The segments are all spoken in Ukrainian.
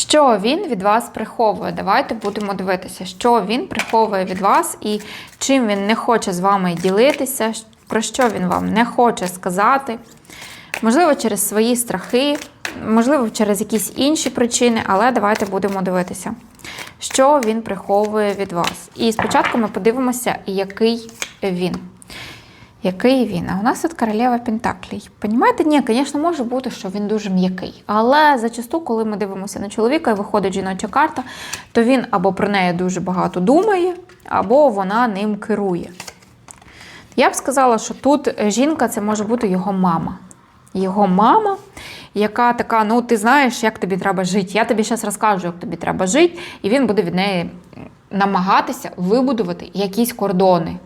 Що він від вас приховує? Давайте будемо дивитися, що він приховує від вас і чим він не хоче з вами ділитися, про що він вам не хоче сказати. Можливо, через свої страхи, можливо, через якісь інші причини, але давайте будемо дивитися, що він приховує від вас. І спочатку ми подивимося, який він. Який він? А у нас тут королева Пентаклей. Понімаєте? Ні, звісно, може бути, що він дуже м'який. Але зачасту, коли ми дивимося на чоловіка і виходить жіноча карта, то він або про неї дуже багато думає, або вона ним керує. Я б сказала, що тут жінка це може бути його мама. Його мама, яка така: ну, ти знаєш, як тобі треба жити. Я тобі зараз розкажу, як тобі треба жити, і він буде від неї намагатися вибудувати якісь кордони.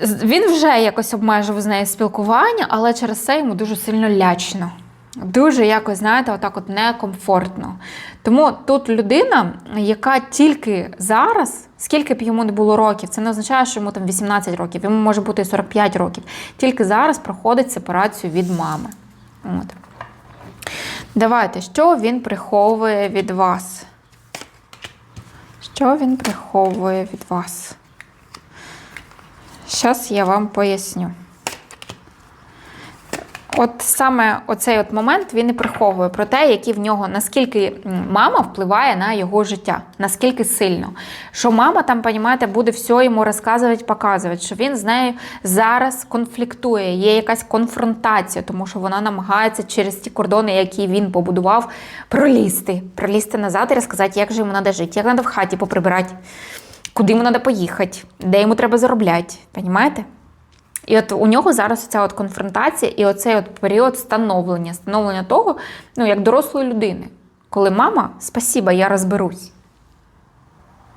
Він вже якось обмежив з нею спілкування, але через це йому дуже сильно лячно. Дуже якось, знаєте, отак от некомфортно. Тому тут людина, яка тільки зараз, скільки б йому не було років, це не означає, що йому там 18 років, йому може бути і 45 років. Тільки зараз проходить сепарацію від мами. От. Давайте, що він приховує від вас? Що він приховує від вас? Зараз я вам поясню. От саме оцей от момент він і приховує про те, які в нього, наскільки мама впливає на його життя, наскільки сильно. Що мама там, понімаєте, буде все йому розказувати, показувати, що він з нею зараз конфліктує, є якась конфронтація, тому що вона намагається через ті кордони, які він побудував, пролізти, пролізти назад і розказати, як же йому треба жити, як треба в хаті поприбирати, куди йому треба поїхати, де йому треба заробляти. Понімаєте? І от у нього зараз ця от конфронтація і оцей от період становлення, становлення того, ну як дорослої людини. Коли мама, спасіба, я розберусь.